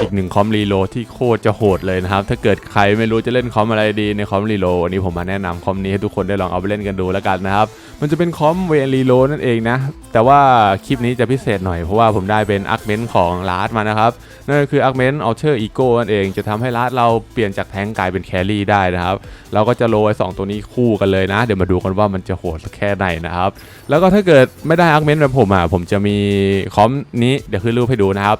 อีกหนึ่งคอมรีโลที่โคตรจะโหดเลยนะครับ ถ้าเกิดใครไม่รู้จะเล่นคอมอะไรดีในคอมรีโลวันนี้ผมมาแนะนำคอมนี้ให้ทุกคนได้ลองเอาไปเล่นกันดูแล้วกันนะครับ มันจะเป็นคอมเวนรีโลนั่นเองนะ แต่ว่าคลิปนี้จะพิเศษหน่อยเพราะว่าผมได้เป็นอาร์คเมนของลาร์ดมานะครับ นั่นก็คืออาร์คเมนอัลเทอร์อีโก้นั่นเองจะทำให้ลาร์ดเราเปลี่ยนจากแทงกลายเป็นแครี่ได้นะครับ เราก็จะโรยสองตัวนี้คู่กันเลยนะ เดี๋ยวมาดูกันว่ามันจะโหดแค่ไหนนะครับ แล้วก็ถ้าเกิดไม่ได้อาร์คเมนแบบผมอะผมจะมีคอมนี้เดี๋ยวขึ้นรูปให้ดูนะครับ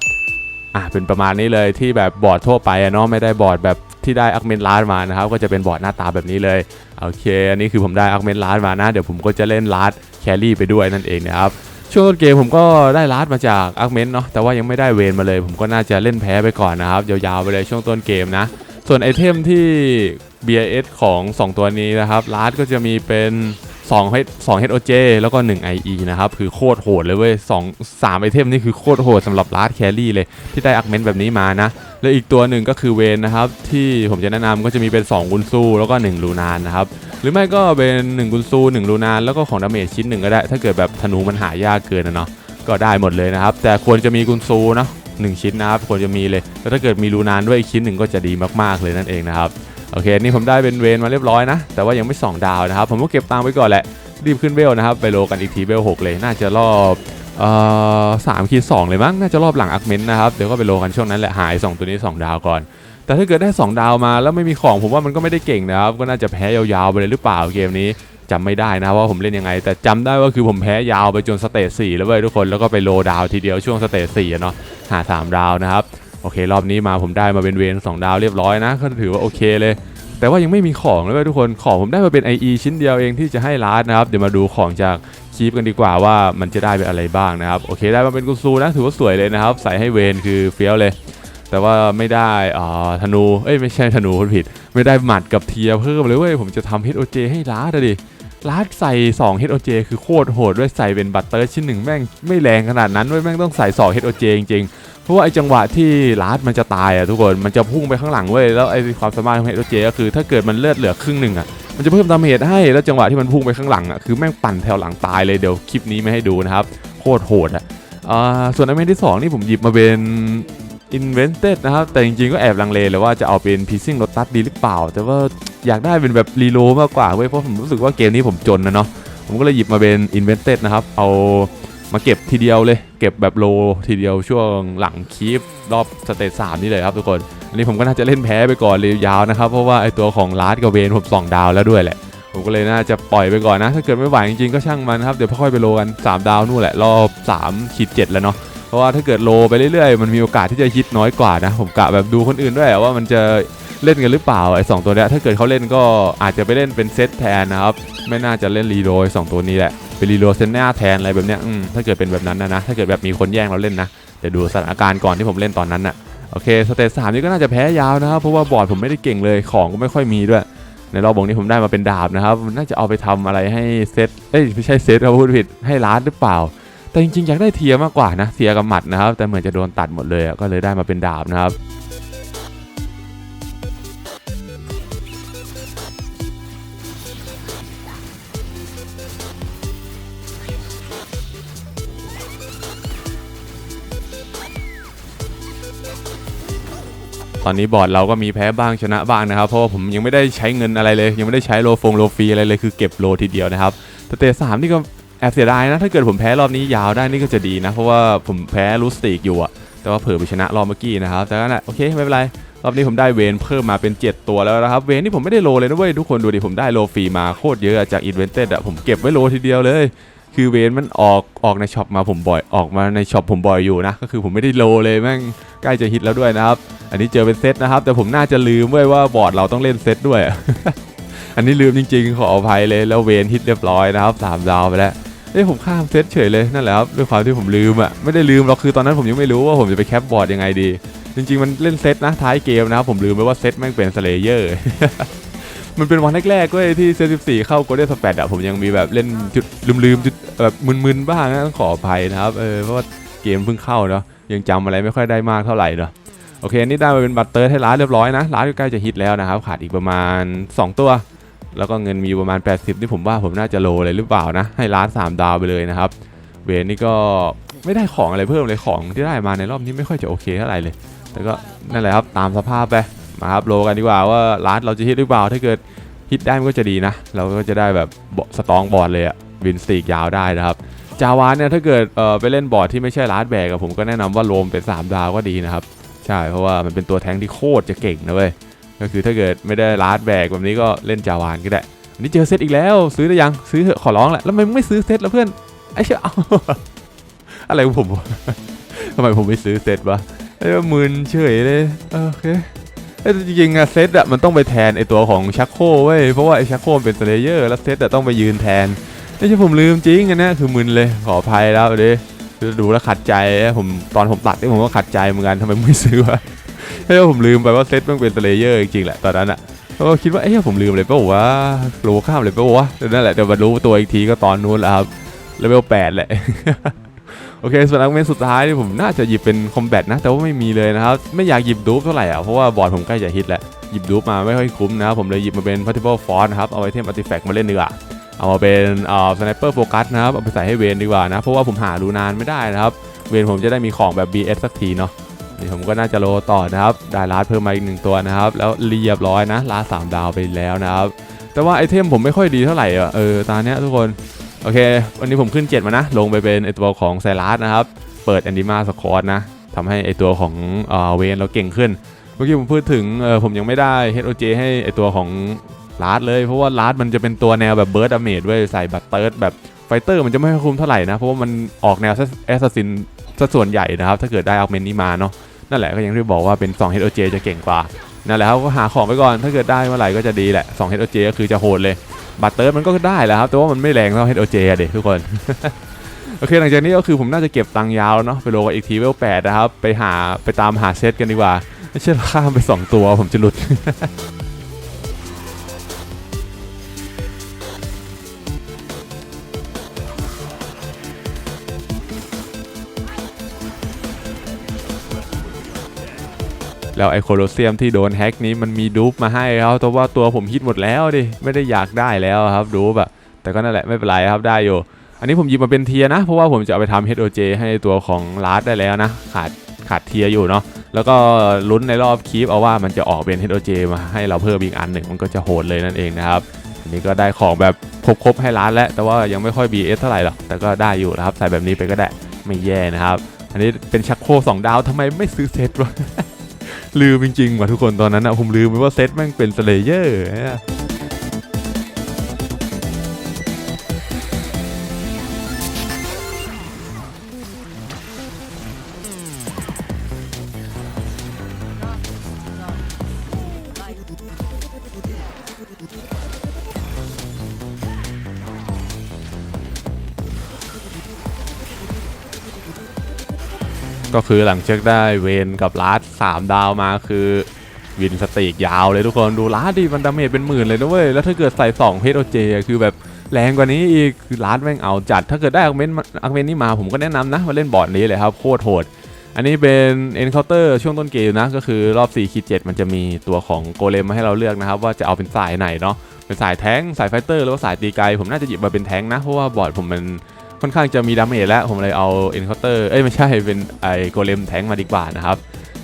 อะเป็นประมาณนี้เลยที่แบบบอร์ดทั่วไปอะเนาะไม่ได้บอร์ดแบบที่ได้อาร์คเมนลาร์ดมานะครับก็จะเป็นบอร์ดหน้าตาแบบนี้เลยโอเค อันนี้คือผมได้อาร์คเมนลาร์ดมานะ เดี๋ยวผมก็จะเล่นลาร์ดแครี่ไปด้วยนั่นเองนะครับช่วงต้นเกมผมก็ได้ลาร์ดมาจากอาร์เมนเนาะแต่ว่ายังไม่ได้เวนมาเลย ผมก็น่าจะเล่นแพ้ไปก่อนนะครับ ยาวๆไปเลยช่วงต้นเกมนะ ส่วนไอเทมที่ BIS ของ 2 ตัวนี้นะครับลาร์ดก็จะมีเป็น 2 H 2 HOJ แล้วก็ 1 IE นะครับ คือโคตรโหดเลยเว้ย2 3ไอเทมนี่คือโคตรโหดสำหรับลาร์ดแครี่เลย ที่ได้อาร์คเมนแบบนี้มานะ แล้วอีกตัวหนึ่งก็คือเวนนะครับ ที่ผมจะแนะนำก็จะมีเป็น 2 กุนซูแล้วก็ 1 ลูนานนะครับ หรือไม่ก็เป็น 1 กุนซู 1 ลูนาน แล้วก็ของดาเมจชิ้นหนึ่งก็ได้ ถ้าเกิดแบบธนูมันหายากเกินนะเนาะก็ได้หมดเลยนะครับ แต่ควรจะมีกุนซูเนาะหนึ่งชิ้นนะครับควรจะมีเลยแล้วถ้าเกิดมีลูนานด้วยอีกชิ้นหนึ่งก็จะดีมากๆเลยนั่นเองนะครับ โอเค นี่ผมได้เป็นเวนมาเรียบร้อยนะ แต่ว่ายังไม่ 2 ดาวนะครับ ผมก็เก็บตังค์ไว้ก่อนแหละ รีบขึ้นเวลนะครับ ไปโลกันอีกทีเวล6เลย น่าจะรอบเอ่อสามคีสองเลยมั้ง น่าจะรอบหลังอักเมนนะครับ เดี๋ยวก็ไปโลกันช่วงนั้นแหละ หายสองตัวนี้สองดาวก่อน แต่ถ้าเกิดได้ 2 ดาวมาแล้วไม่มีของ ผมว่ามันก็ไม่ได้เก่งนะครับ ก็น่าจะแพ้ยาวๆไปเลยหรือเปล่าเกมนี้จำไม่ได้นะว่าผมเล่นยังไง แต่จำได้ว่าคือผมแพ้ยาวไปจนสเตจ4แล้วเว้ยทุกคน แล้วก็ไปโลดาวทีเดียวช่วงสเตจ4อะเนาะ หา 3 ดาวนะครับ โอเค รอบนี้มาผมได้มาเป็นเวน2ดาวเรียบร้อยนะก็ถือว่าโอเคเลย แต่ว่ายังไม่มีของเลยทุกคนของผมได้มาเป็น IE ชิ้นเดียวเองที่จะให้ร้านนะครับเดี๋ยวมาดูของจากคีปกันดีกว่าว่ามันจะได้เป็นอะไรบ้างนะครับโอเคได้มาเป็นกุซูนะถือว่าสวยเลยนะครับ ใส่ให้เวนคือเฟี้ยวเลย แต่ว่าไม่ได้อ่าธนูเอ้ยไม่ใช่ธนูพูดผิด ไม่ได้หมัดกับเทียเพิ่มเลยเว้ยผมจะทำ HOJ ให้ลาดอะดิ ลาดใส่ 2 HOJ คือโคตรโหดด้วยใส่เป็นบัตเตอร์ชิ้นหนึ่งแม่งไม่แรงขนาดนั้นเว้ยแม่งต้องใส่ 2 HOJ จริงๆ เพราะว่าไอ้จังหวะที่ลาดมันจะตายอะทุกคนมันจะพุ่งไปข้างหลังเว้ยแล้วไอ้ความสามารถของ HOJ ก็คือถ้าเกิดมันเลือดเหลือครึ่งหนึ่งอะมันจะเพิ่มดาเมจให้แล้วจังหวะที่มันพุ่งไปข้างหลังอะคือแม่งปั่นแถวหลังตายเลยเดี๋ยวคลิปนี้ไม่ให้ดูนะครับโคตรโหดอะอ่าส่วนอเมนที่สองนี่ผมหยิบมาเป็น Invented นะครับ แต่จริงๆก็แอบลังเลเลยว่าจะเอาเป็น Piecing Lotus ดีหรือเปล่า แต่ว่าอยากได้เป็นแบบรีโลมากกว่าเว้ยเพราะผมรู้สึกว่าเกมนี้ผมจนนะเนาะผมก็เลยหยิบมาเป็น Invented นะครับ เอามาเก็บทีเดียวเลย เก็บแบบโลทีเดียวช่วงหลังคีฟรอบสเตจสามนี่เลยครับทุกคน อันนี้ผมก็น่าจะเล่นแพ้ไปก่อนเลยยาวนะครับ เพราะว่าไอตัวของลาร์ดกับเวนผมสองดาวแล้วด้วยแหละ ผมก็เลยน่าจะปล่อยไปก่อนนะ ถ้าเกิดไม่ไหวจริงๆก็ช่างมันครับ เดี๋ยวค่อยไปโลกัน 3 ดาวนู่นแหละรอบ3ขีด7แล้วเนาะ เพราะว่าถ้าเกิดโลไปเรื่อยๆ มันมีโอกาสที่จะฮิตน้อยกว่านะ ผมกะแบบดูคนอื่นด้วยว่ามันจะเล่นกันหรือเปล่าไอ้สองตัวเนี้ยถ้าเกิดเขาเล่นก็อาจจะไปเล่นเป็นเซตแทนนะครับ ไม่น่าจะเล่นรีโรยสองตัวนี้แหละเป็นรีโรเซนหน้าแทนอะไรแบบเนี้ยถ้าเกิดเป็นแบบนั้นนะนะถ้าเกิดแบบมีคนแย่งเราเล่นนะเดี๋ยวดูสถานการณ์ก่อนที่ผมเล่นตอนนั้นน่ะโอเคสเตจสามนี่ก็น่าจะแพ้ยาวนะครับเพราะว่าบอร์ดผมไม่ได้เก่งเลยของก็ไม่ค่อยมีด้วย ในรอบบงนี้ผมได้มาเป็นดาบนะครับน่าจะเอาไปทำอะไรให้เซตเอ้ยไม่ใช่เซตครับพูดผิดให้ร้านหรือเปล่า แต่จริงๆ อยากได้เทียมากกว่านะเทียกับหมัดนะครับ แต่เหมือนจะโดนตัดหมดเลยอะก็เลยได้มาเป็นดาบนะครับตอนนี้บอร์ดเราก็มีแพ้บ้างชนะบ้างนะครับ เพราะว่าผมยังไม่ได้ใช้เงินอะไรเลย ยังไม่ได้ใช้โลฟงโลฟีอะไรเลยคือเก็บโลทีเดียวนะครับสเตจสามนี่ก็ แอบเสียดายนะ ถ้าเกิดผมแพ้รอบนี้ยาวได้นี่ก็จะดีนะ เพราะว่าผมแพ้ลูสติกอยู่อะแต่ว่าเผลอไปชนะรอบเมื่อกี้นะครับ แต่ก็นั่นแหละโอเคไม่เป็นไร รอบนี้ผมได้เวนเพิ่มมาเป็น 7 ตัวแล้วนะครับ เวนนี่ผมไม่ได้โลเลยนะเว้ยทุกคนดูดิผมได้โลฟรีมาโคตรเยอะจากอีเวนเต็ดอะผมเก็บไว้โลทีเดียวเลย คือเวนมันออกออกในช็อปมาผมบ่อยออกมาในช็อปผมบ่อยอยู่นะก็คือผมไม่ได้โลเลยแม่งใกล้จะฮิตแล้วด้วยนะครับ อันนี้เจอเป็นเซตนะครับ แต่ผมน่าจะลืมเว้ยว่าบอร์ดเราต้องเล่นเซตด้วย อันนี้ลืมจริง ๆ ขออภัยเลยแล้วเวนฮิตเรียบร้อยนะครับสามดาวไปแล้ว เอ้ยผมข้ามเซตเฉยเลยนั่นแหละครับด้วยความที่ผมลืมอะไม่ได้ลืมหรอกคือตอนนั้นผมยังไม่รู้ว่าผมจะไปแคปบอร์ดยังไงดี จริง ๆ มันเล่นเซตนะท้ายเกมนะครับผมลืมไปว่าเซตแม่งเป็นสเลเยอร์มันเป็นวันแรกๆเว้ยที่เซต14เข้าโกลเด้นสเปดอะผมยังมีแบบเล่นจุดลืมๆจุดแบบมึนๆบ้างนะต้องขออภัยนะครับเออเพราะว่าเกมเพิ่งเข้าเนาะยังจำอะไรไม่ค่อยได้มากเท่าไหร่เนาะโอเคอันี่ได้มาเป็นบัตเตอร์ให้ร้านเรียบร้อยนะร้านใกล้จะฮิตแล้วนะครับขาดอีกประมาณ 2 ตัว แล้วก็เงินมีประมาณ 80นี่ผมว่าผมน่าจะโลเลยหรือเปล่านะ ให้ร้าน 3 ดาวไปเลยนะครับ เวนนี่ก็ไม่ได้ของอะไรเพิ่มเลยของที่ได้มาในรอบนี้ไม่ค่อยจะโอเคเท่าไหร่เลย แต่ก็นั่นแหละครับตามสภาพไปมาครับโลกันดีกว่าว่าร้านเราจะฮิตหรือเปล่าถ้าเกิดฮิตได้มันก็จะดีนะ เราก็จะได้แบบสตองบอร์ดเลยอะวินสตีกยาวได้นะครับจาวานเนี่ยถ้าเกิดเออไปเล่นบอร์ดที่ไม่ใช่ร้านแบกอะผมก็แนะนำว่าโลมเป็น 3 ดาวก็ดีนะครับ ใช่เพราะว่ามันเป็นตัวแทงที่โคตรจะเก่งนะเว้ย ก็คือถ้าเกิดไม่ได้ร้านแบกแบบนี้ก็เล่นจาวานก็ได้อันนี้เจอเซตอีกแล้วซื้อได้ยังซื้อเถอะขอร้องแหละแล้วทำไมไม่ซื้อเซตแล้วเพื่อนไอ้เชี่ยอะไรผมทำไมผมไม่ซื้อเซตวะไอ้มึนเฉยเลยโอเคเอ้จริงอะเซตอะมันต้องไปแทนไอตัวของชักโครเว้ยเพราะว่าไอชักโคร่เป็นสเลเยอร์แล้วเซตอะต้องไปยืนแทนไม่ใช่ผมลืมจริงอันนี้คือมึนเลยขออภัยแล้วเด้ดูแล้วขัดใจผมตอนผมตัดนี่ผมก็ขัดใจเหมือนกันทำไมไม่ซื้อวะ เฮ้ยผมลืมไปว่าเซตมันเป็นสเลเยอร์จริงๆแหละตอนนั้นอะก็คิดว่าเอ้ยผมลืมเลยเปล่าวะโลข้ามเลยเปล่าวะนั่นแหละเดี๋ยวมารู้ตัวอีกทีก็ตอนนู้นแล้วครับเลเวลแปดแหละโอเคส่วนอังเมนสุดท้ายที่ผมน่าจะหยิบเป็นคอมแบทนะ แต่ว่าไม่มีเลยนะครับ ไม่อยากหยิบดูปเท่าไหร่อะเพราะว่าบอร์ดผมใกล้จะฮิตแล้ว หยิบดูปมาไม่ค่อยคุ้มนะครับ ผมเลยหยิบมาเป็น Particle Force นะครับ เอาไอเทม Artifact มาเล่นดีกว่าเอามาเป็นเอ่อ Sniper Focus นะครับ เอาไปใส่ให้เวนดีกว่านะ เพราะว่าผมหาดูนานไม่ได้นะครับ เวนผมจะได้มีของแบบ BS สักทีเนาะ นี่ผมก็น่าจะโลต่อนะครับ ได้ลาดเพิ่มมาอีกหนึ่งตัวนะครับ แล้วเรียบร้อยนะลาดสามดาวไปแล้วนะครับ แต่ว่าไอเทมผมไม่ค่อยดีเท่าไหร่อะเออตอนเนี้ยทุกคน โอเค วันนี้ผมขึ้น 7 มานะ ลงไปเป็นไอตัวของไซรัสนะครับ เปิดแอนดิมาสคอร์นะทำให้ไอตัวของเออเวนเราเก่งขึ้น เมื่อกี้ผมพูดถึงเออผมยังไม่ได้ HOJ ให้ไอตัวของลาร์ดเลย เพราะว่าลาร์ดมันจะเป็นตัวแนวแบบเบิร์ดดาเมจไว้ยใส่บัตเติร์ดแบบไฟเตอร์มันจะไม่ค่อยคุ้มเท่าไหร่นะ เพราะว่ามันออกแนวแอสซัสซินซะส่วนใหญ่นะครับ ถ้าเกิดได้เอาเมนนี้มาเนาะ นั่นแหละก็อยังที่บอกว่าเป็น2 HOJ จะเก่งกว่านั่นแหละครับก็หาของไปก่อนถ้าเกิดได้เมื่อไหร่ก็จะดีแหละ2 HOJ ก็คือจะโหดเลยบัตเติร์ดมันก็ได้แหละครับแต่ว่ามันไม่แรงเท่า HOJ อะเด็กทุกคนโอเคหลังจากนี้ก็คือผมน่าจะเก็บตังค์ยาวเนาะไปโลกับอีกทีเวลแปดนะครับ ไปหาไปตามหาเซตกันดีกว่า ไม่ใช่ข้ามไป 2 ตัวผมจะหลุด แล้วไอโคโลเซียมที่โดนแฮ็กนี้มันมีดูปมาให้ครับแต่ว่าตัวผมฮิตหมดแล้วดิไม่ได้อยากได้แล้วครับดูปอะแต่ก็นั่นแหละไม่เป็นไรครับได้อยู่ อันนี้ผมหยิบมาเป็นเทียนะ เพราะว่าผมจะเอาไปทำ HOJ ให้ตัวของลาร์ดได้แล้วนะ ขาดขาดเทียอยู่เนาะแล้วก็ลุ้นในรอบคีปเอาว่ามันจะออกเป็น HOJ มาให้เราเพิ่มอีกอันหนึ่งมันก็จะโหดเลยนั่นเองนะครับอันนี้ก็ได้ของแบบครบๆให้ร้านแล้วแต่ว่ายังไม่ค่อย BS เท่าไหร่หรอกแต่ก็ได้อยู่นะครับใส่แบบนี้ไปก็ได้ไม่แย่นะครับ อันนี้เป็นชักโครกสองดาวทำไมไม่ซื้อเซตวะ ลืมจริงๆว่ะทุกคนตอนนั้นอะผมลืมไปว่าเซตแม่งเป็นสเลเยอร์ ก็คือหลังจากได้เวนกับลาร์ดสามดาวมาคือวินสตีกยาวเลยทุกคนดูลาร์ดดิมันดาเมจเป็นหมื่นเลยนะเว้ยแล้วถ้าเกิดใส่2เพชรโอเจคือแบบแรงกว่านี้อีกคือลาร์ดแม่งเอาจัด ถ้าเกิดได้อักเมนอักเมนนี่มาผมก็แนะนำนะมาเล่นบอร์ดนี้เลยครับโคตรโหด อันนี้เป็น Encounter ช่วงต้นเกมนะ ก็คือรอบ4ขีด7มันจะมีตัวของโกเลมมาให้เราเลือกนะครับ ว่าจะเอาเป็นสายไหนเนาะเป็นสายแท้งสายไฟเตอร์หรือว่าสายตีไกลผมน่าจะหยิบมาเป็นแท้งนะเพราะว่าบอร์ดผมมัน ค่อนข้างจะมีดาเมจแล้ว ผมเลยเอา Encounter เอ้ยไม่ใช่เป็นไอโกเลมแทงมาดีกว่านะครับ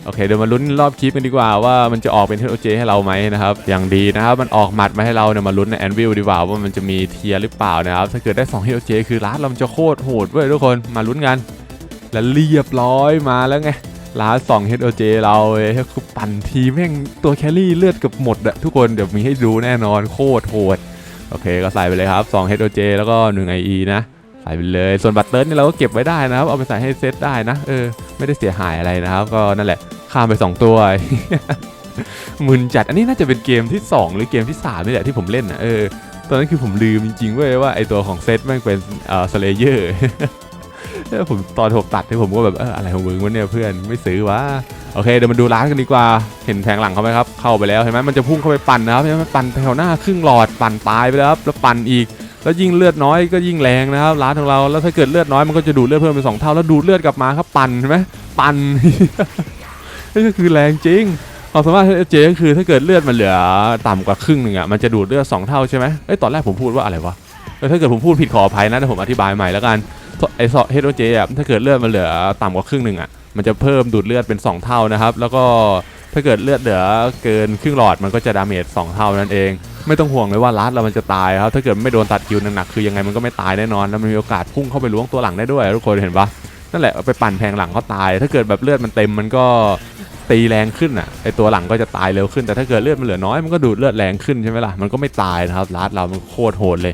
โอเคเดี๋ยวมาลุ้นรอบคลิปกันดีกว่าว่ามันจะออกเป็น HOJ ให้เราไหมนะครับอย่างดีนะครับมันออกหมัดมาให้เราเนี่ยมาลุ้นในแอนวิลดีกว่าว่ามันจะมีเทียร์หรือเปล่านะครับถ้าเกิดได้2 HOJ คือร้านเราจะโคตรโหดเว้ยทุกคนมาลุ้นกัน และเรียบร้อยมาแล้วไงร้าน2 HOJ เราเอ้ยคือปั่นทีแม่งตัวแครี่เลือดเกับหมดอะทุกคนเดี๋ยวมีให้ดูแน่นอนโคตรโหดโอเคก็ใส่ไปเลยครับ2 HOJ แล้วก็1 IE นะ ใส่ไปเลย ส่วนบัตเติร์นี่เราก็เก็บไว้ได้นะครับ เอาไปใส่ให้เซตได้นะ เออ ไม่ได้เสียหายอะไรนะครับ ก็นั่นแหละ ข้ามไป 2 ตัวมึนจัด อันนี้น่าจะเป็นเกมที่ 2 หรือเกมที่3นี่แหละที่ผมเล่นนะเออ ตอนนั้นคือผมลืมจริงๆเว้ยว่าไอตัวของเซตแม่งเป็นเอ่อสเลเยอร์ผมตอนผมตัดที่ผมก็แบบเอออะไรของมึงวะเนี่ยเพื่อนไม่ซื้อวะโอเคเดี๋ยวมาดูร้านกันดีกว่า เห็นแผงหลังเขาไหมครับ เข้าไปแล้วเห็นไหมมันจะพุ่งเข้าไปปั่นนะครับเห็นไหมปั่นแถวหน้าครึ่งหลอดปั่นตายไปแล้วครับแล้วปั่นอีก แล้วยิ่งเลือดน้อยก็ยิ่งแรงนะครับร้านของเราแล้วถ้าเกิดเลือดน้อยมันก็จะดูดเลือดเพิ่มเป็นสองเท่าแล้วดูดเลือดกลับมาครับปั่นใช่ไหมปั่นนี่ก็คือแรงจริงความสามารถเจก็คือถ้าเกิดเลือดมันเหลือต่ำกว่าครึ่งหนึ่งอะมันจะดูดเลือดสองเท่าใช่ไหมเอ้ยตอนแรกผมพูดว่าอะไรวะถ้าเกิดผมพูดผิดขออภัยนะแต่ผมอธิบายใหม่แล้วกันไอ้เฮโรเจอะถ้าเกิดเลือดมันเหลือต่ำกว่าครึ่งหนึ่งอะมันจะเพิ่มดูดเลือดเป็น 2 เท่านะครับ แล้วก็ ถ้าเกิดเลือดเหลือเกินครึ่งหลอดมันก็จะดาเมจ2เท่านั่นเอง ไม่ต้องห่วงเลยว่าลัดเรามันจะตายครับถ้าเกิดไม่โดนตัดคิวหนักๆคือยังไงมันก็ไม่ตายแน่นอนแล้วมันมีโอกาสพุ่งเข้าไปล้วงตัวหลังได้ด้วยทุกคนเห็นปะนั่นแหละไปปั่นแทงหลังก็ตาย ถ้าเกิดแบบเลือดมันเต็มมันก็ตีแรงขึ้นอะไอตัวหลังก็จะตายเร็วขึ้นแต่ถ้าเกิดเลือดมันเหลือน้อยมันก็ดูดเลือดแรงขึ้นใช่ไหมล่ะมันก็ไม่ตายนะครับลัดเรามันโคตรโหดเลย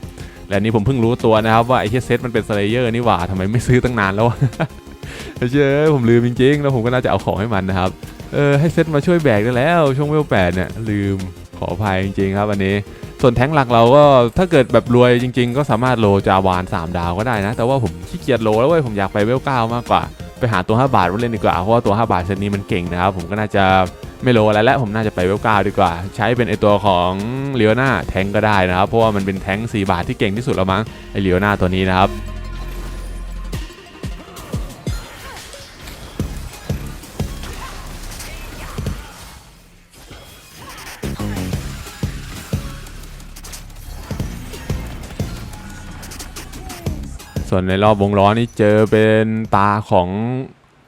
และนี้ผมเพิ่งรู้ตัวนะครับว่าไอ้เฮียเซตมันเป็นสเลเยอร์นี่หว่าทำไมไม่ซื้อตั้งนานแล้ววะเชื่อผมลืมจริงๆ แล้วผมก็น่าจะเอาของให้มันนะครับ เออให้เซตมาช่วยแบกได้แล้ว ช่วงเวลแปดเนี่ยลืมขออภัยจริงๆครับอันนี้ ส่วนแท้งหลักเราก็ถ้าเกิดแบบรวยจริง ๆ ก็สามารถโลจาวาน 3 ดาวก็ได้นะ แต่ว่าผมขี้เกียจโลแล้วเว้ยผมอยากไปเวลเก้ามากกว่า ไปหาตัว 5 บาทมาเล่นดีกว่าเพราะว่าตัว 5 บาทเซตนี้มันเก่งนะครับผมก็น่าจะไม่โลอะไรแล้วผมน่าจะไปเวลเก้าดีกว่า ใช้เป็นไอตัวของเลียวนาแทงก็ได้นะครับเพราะว่ามันเป็นแทง4บาทที่เก่งที่สุดแล้วมั้งไอเลียวนาตัวนี้นะครับ ส่วนในรอบวงล้อนี่เจอเป็นตาของ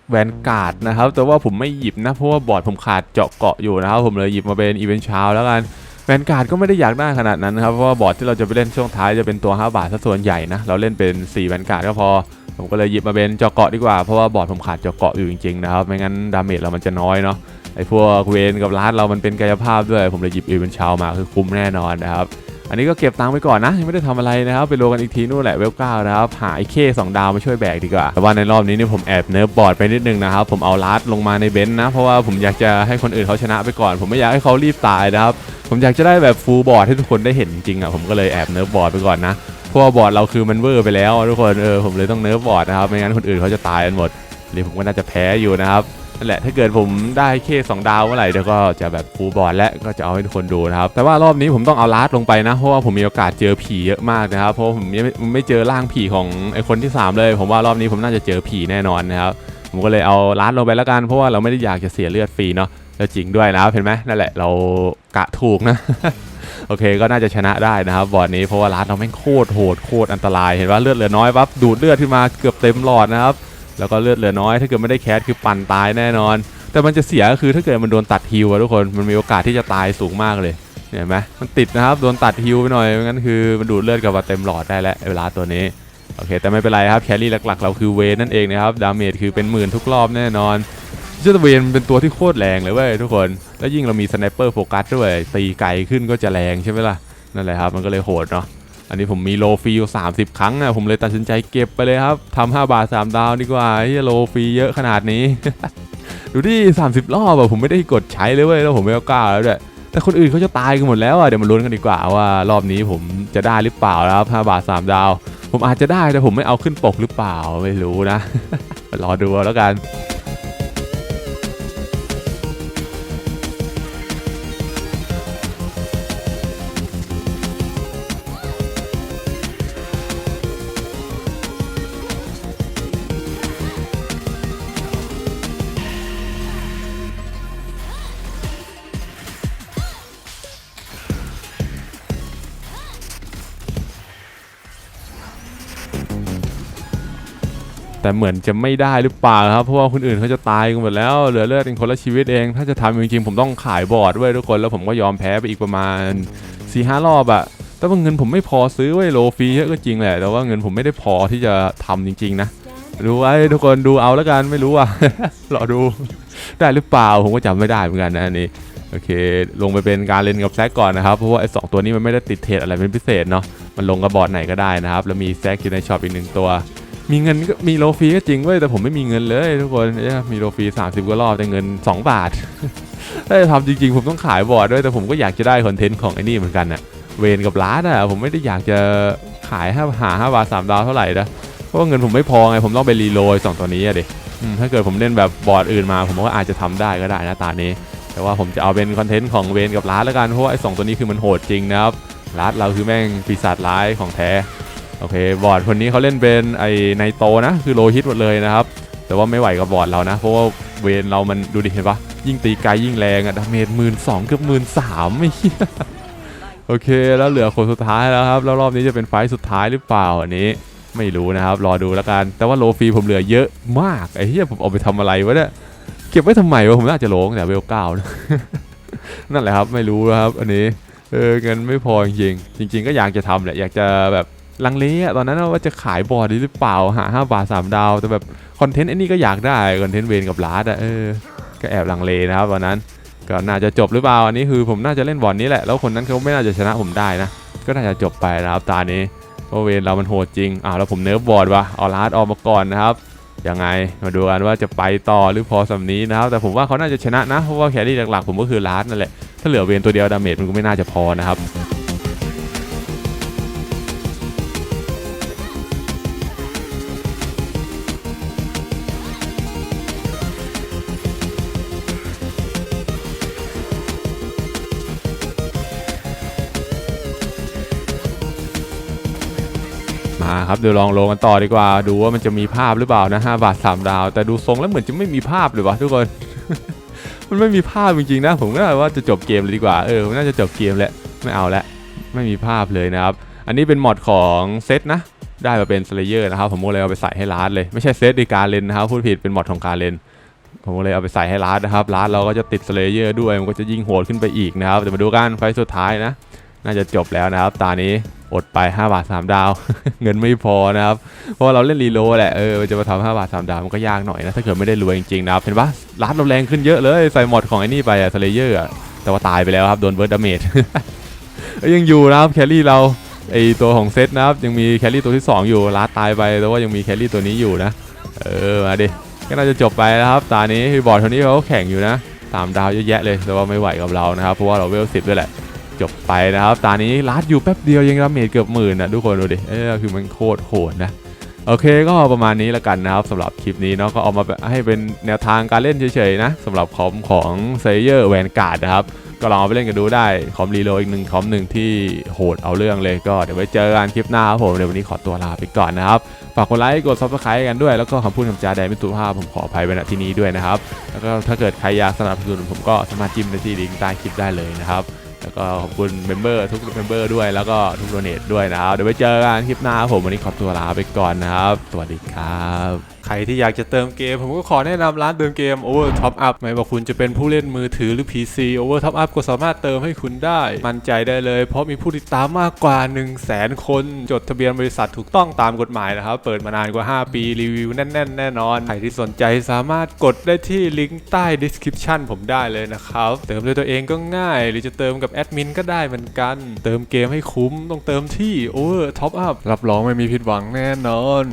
แวนการ์ดนะครับ แต่ว่าผมไม่หยิบนะ เพราะว่าบอร์ดผมขาดเจาะเกาะอยู่นะครับ ผมเลยหยิบมาเป็นอีเวนต์เช้าแล้วกันแวนการ์ดก็ไม่ได้อยากได้ขนาดนั้นครับ เพราะว่าบอร์ดที่เราจะไปเล่นช่วงท้ายจะเป็นตัว 5 บาทซะส่วนใหญ่นะ เราเล่นเป็น4แวนการ์ดก็พอ ผมก็เลยหยิบมาเป็นเจาะเกาะดีกว่า เพราะว่าบอร์ดผมขาดเจาะเกาะอยู่จริงๆนะครับ ไม่งั้นดาเมจเรามันจะน้อยเนาะ ไอ้พวกเวนกับลาดเรามันเป็นกายภาพด้วย ผมเลยหยิบอีเวนต์เช้ามาคือคุ้มแน่นอนนะครับ อันนี้ก็เก็บตังค์ไปก่อนนะยังไม่ได้ทำอะไรนะครับไปโลกันอีกทีนู่นแหละเวลเก้านะครับหาไอ้เคสองดาวมาช่วยแบกดีกว่าแต่ว่าในรอบนี้นี่ผมแอบเนิร์ฟบอร์ดไปนิดนึงนะครับผมเอาลัดลงมาในเบนซ์นะเพราะว่าผมอยากจะให้คนอื่นเขาชนะไปก่อน ผมไม่อยากให้เขารีบตายนะครับผมอยากจะได้แบบฟูลบอร์ดให้ทุกคนได้เห็นจริงอะผมก็เลยแอบเนิร์ฟบอร์ดไปก่อนนะเพราะว่าบอร์ดเราคือมันเวอร์ไปแล้วทุกคนเออผมเลยต้องเนิร์ฟบอร์ดนะครับไม่งั้นคนอื่นเขาจะตายกันหมดหรือผมก็น่าจะแพ้อยู่นะครับ นั่นแหละถ้าเกิดผมได้เคสองดาวเมื่อไหร่เดี๋ยวก็จะแบบฟูลบอร์ดและก็จะเอาให้ทุกคนดูนะครับ แต่ว่ารอบนี้ผมต้องเอาลาดลงไปนะ เพราะว่าผมมีโอกาสเจอผีเยอะมากนะครับ เพราะผมยังไม่ไม่เจอร่างผีของไอคนที่ 3 เลย ผมว่ารอบนี้ผมน่าจะเจอผีแน่นอนนะครับ ผมก็เลยเอาลาดลงไปแล้วกัน เพราะว่าเราไม่ได้อยากจะเสียเลือดฟรีเนาะแล้วจริงด้วยนะครับเห็นไหมนั่นแหละเรากะถูกนะโอเคก็น่าจะชนะได้นะครับบอร์ดนี้เพราะว่าลาดเราแม่งโคตรโหดโคตรอันตรายเห็นว่าเลือดเหลือน้อยปั๊บดูดเลือดขึ้นมาเกือบเต็มหลอดนะครับ แล้วก็เลือดเหลือน้อยถ้าเกิดไม่ได้แคสคือปั่นตายแน่นอน แต่มันจะเสียก็คือถ้าเกิดมันโดนตัดฮิวอะทุกคนมันมีโอกาสที่จะตายสูงมากเลยเห็นไหมมันติดนะครับโดนตัดฮิวไปหน่อยงั้นคือมันดูดเลือดกลับมาเต็มหลอดได้แล้วเวลาตัวนี้โอเค แต่ไม่เป็นไรครับแครี่หลักๆ เราคือเวนนั่นเองนะครับดาเมจคือเป็นหมื่นทุกรอบแน่นอนเจ้าเวนเป็นตัวที่โคตรแรงเลยเว้ยทุกคน แล้วยิ่งเรามีสไนเปอร์โฟกัสด้วยตีไกลขึ้นก็จะแรงใช่ไหมล่ะนั่นแหละครับมันก็เลยโหดเนาะ อันนี้ผมมีโลฟรีอยู่ 30 ครั้งอะผมเลยตัดสินใจเก็บไปเลยครับทำ5บาท 3 ดาวดีกว่าโลฟรีเยอะขนาดนี้ ดูดิ30 รอบอะผมไม่ได้กดใช้เลยเว้ยแล้วผมไม่เอากล้าแล้วด้วยแต่คนอื่นเขาจะตายกันหมดแล้วอะเดี๋ยวมาลุ้นกันดีกว่าว่ารอบนี้ผมจะได้หรือเปล่านะครับ5บาท 3 ดาว ผมอาจจะได้แต่ผมไม่เอาขึ้นปกหรือเปล่าไม่รู้นะรอดูแล้วกัน แต่เหมือนจะไม่ได้หรือเปล่าครับเพราะว่าคนอื่นเขาจะตายกันหมดแล้วเหลือเลือดเป็นคนละชีวิตเอง ถ้าจะทำจริงๆผมต้องขายบอร์ดด้วยทุกคนแล้วผมก็ยอมแพ้ไปอีกประมาณ4ีห้ารอบอะแต่ว่าเงินผมไม่พอซื้อไว้โลฟรีเยอะก็จริงแหละแต่ว่าเงินผมไม่ได้พอที่จะทำจริง ๆ นะดูไว้ทุกคนดูเอาแล้วกันไม่รู้อะรอดูได้หรือเปล่าผมก็จำไม่ได้เหมือนกันนะอันนี้โอเค ลงไปเป็นการเล่นกับแซกก่อนนะครับ เพราะว่าไอ้สองตัวนี้มันไม่ได้ติดเทรดอะไรเป็นพิเศษเนาะมันลงกับบอร์ดไหนก็ได้นะครับ แล้วมีแซกอยู่ในช็อปอีกหนึ่งตัว มีเงินก็มีโลฟรีก็จริงเว้ยแต่ผมไม่มีเงินเลยทุกคนเอ๊ะมีโลฟรี30กว่ารอบแต่เงิน 2 บาทถ้าจะทำจริงๆ ผมต้องขายบอร์ดด้วยแต่ผมก็อยากจะได้คอนเทนต์ของไอ้นี่เหมือนกันน่ะเวนกับร้านอะผมไม่ได้อยากจะขายห้าหาห้าบาทสามดาวเท่าไหร่นะเพราะว่าเงินผมไม่พอไงผมต้องไปรีโหลดสองตัวนี้อะดิอืมถ้าเกิดผมเล่นแบบบอร์ดอื่นมา ผมก็อาจจะทำได้ก็ได้นะตานี้ แต่ว่าผมจะเอาเป็นคอนเทนต์ของเวนกับร้านแล้วกันเพราะว่าไอ้สองตัวนี้คือมันโหดจริงนะครับร้านเราคือแม่งปีศาจร้ายของแท้ โอเคบอร์ดคนนี้เขาเล่นเป็นไอไนโตนะ คือโลฮิตหมดเลยนะครับ แต่ว่าไม่ไหวกับบอร์ดเรานะ เพราะว่าเวนเรามันดูดิเห็นปะยิ่งตีไกลยิ่งแรงอะดาเมจหมื่นสองเกือบหมื่นสามไม่เียโอเค แล้วเหลือคนสุดท้ายแล้วครับ แล้วรอบนี้จะเป็นไฟสุดท้ายหรือเปล่าอันนี้ไม่รู้นะครับ รอดูแล้วกัน แต่ว่าโลฟีผมเหลือเยอะมากไอ้เหี้ยผมเอาไปทำอะไรวะเนี่ยเก็บไว้ทำไมวะผมน่าจะโลงแต่เวลเก้านะนั่นแหละครับไม่รู้นะครับ อันนี้เออเงินไม่พอจริงจริง ๆ ก็อยากจะทำแหละอยากจะแบบ ลังเลอะตอนนั้นว่าจะขายบอร์ดหรือเปล่าหาห้าบาทสามดาว แต่แบบคอนเทนต์ไอ้นี่ก็อยากได้คอนเทนต์เวนกับลาร์ดอะเออก็แอบลังเลนะครับตอนนั้นก็น่าจะจบหรือเปล่าอันนี้คือผมน่าจะเล่นบอลนี้แหละแล้วคนนั้นเขาไม่น่าจะชนะผมได้นะก็น่าจะจบไปนะครับตานี้เพราะเวรเรามันโหดจริงอ้าวแล้วผมเนิร์ฟบอร์ดวะเอาลาดออกมาก่อนนะครับยังไงมาดูกันว่าจะไปต่อหรือพอสำนี้นะครับ แต่ผมว่าเขาน่าจะชนะนะเพราะว่าแครี่หลักๆผมก็คือลาดนั่นแหละถ้าเหลือเวรตัวเดียวดาเมจมันก็ไม่น่าจะพอนะครับ มาครับเดี๋ยวลองลงกันต่อดีกว่า ดูว่ามันจะมีภาพหรือเปล่านะ5บาท3ดาว แต่ดูทรงแล้วเหมือนจะไม่มีภาพเลยวะทุกคน มันไม่มีภาพจริงๆนะ ผมก็ว่าจะจบเกมเลยดีกว่าเออมันน่าจะจบเกมแหล้วไม่เอาล้วไม่มีภาพเลยนะครับ อันนี้เป็นมอดของเซตนะ ได้มาเป็นสเลเยอร์นะครับ ผมก็เลยเอาไปใส่ให้ร้านเลย ไม่ใช่เซตดีการเลนนะครับ พูดผิดเป็นมอดของการเลนผมก็เลยเอาไปใส่ให้ร้านนะครับ ร้านเราก็จะติดสเลเยอร์ด้วย มันก็จะยิ่งโหดขึ้นไปอีกนะครับ เดี๋ยวมาดูกันไฟสุดท้ายนะ น่าจะจบแล้วนะครับ ตานี้อดไป 5 บาท 3 ดาว เงินไม่พอนะครับ เพราะเราเล่นรีโลแหละ เออจะมาทำ5บาท 3 ดาวมันก็ยากหน่อยนะ ถ้าเกิดไม่ได้รวยจริงๆนะครับ เห็นปะร้านเราแรงขึ้นเยอะเลย ใส่หมดของไอ้นี่ไปอะสเลเยอร์อะแต่ว่าตายไปแล้วครับ โดนเบิร์ดดาเมจยังอยู่นะครับแครี่เราไอตัวของเซตนะครับ ยังมีแครี่ตัวที่ 2 อยู่ลาดตายไปแต่ว่ายังมีแครี่ตัวนี้อยู่นะ เออมาดิก็น่าจะจบไปแล้วครับ ตานี้คือบอร์ดเท่านี้เขาก็แข่งอยู่นะสามดาวเยอะแยะเลยแต่ว่าไม่ไหวกับเรานะครับเพราะว่าเราเวลสิบด้วยแหละ จบไปนะครับตอนนี้ลัดอยู่แป๊บเดียวยังดาเมจเกือบหมื่นนะทุกคนดูดิเออคือมันโคตรโหดนะโอเคก็ประมาณนี้ล้วกันนะครับสำหรับคลิปนี้เนาะก็เอามาให้เป็นแนวทางการเล่นเฉยๆนะสำหรับคอมของเซเยอร์แวนการ์ดนะครับก็ลองเอาไปเล่นกันดูได้คอมรีโลอีกหนึ่งคอมหนึ่งที่โหดเอาเรื่องเลยก็เดี๋ยวไว้เจอกันคลิปหน้าครับผมเดี๋ยววันนี้ขอตัวลาไปก่อนนะครับฝากกดไลค์กดซับสไครต์กันด้วย แล้วก็คำพูดคำจาใดไม่สุภาพผมขออภัยไว้ณที่นี้ด้วยนะครับแล้วก็ถ้าเกิดใครอยากสนับสนุนผมก็สามารถจิ้มไปที่ลิงก์ใต้คลิปได้เลยนะครับ แล้วก็ขอบคุณเมมเบอร์ทุกเมมเบอร์ด้วยแล้วก็ทุกโดเนทด้วยนะครับ เดี๋ยวไว้เจอกันคลิปหน้าผมวันนี้ขอตัวลาไปก่อนนะครับ สวัสดีครับ ใครที่อยากจะเติมเกม ผมก็ขอแนะนำร้านเติมเกม Over Top Up ไม่ว่าคุณจะเป็นผู้เล่นมือถือหรือ PC Over Top Up ก็สามารถเติมให้คุณได้ มั่นใจได้เลย เพราะมีผู้ติดตามมากกว่า 1 0 0 0 0แสนคน จดทะเบียนบริษัทถูกต้องตามกฎหมายนะครับ เปิดมานานกว่า 5 ปีรีวิวแน่นๆ แน่นอน ใครที่สนใจสามารถกดได้ที่ลิงก์ใต้ description ผมได้เลยนะครับ เติมด้วยตัวเองก็ง่าย หรือจะเติมกับแอดมินก็ได้เหมือนกัน เติมเกมให้คุ้มต้องเติมที่ Over Top Up รับรองไม่มีผิดหวังแน่นอน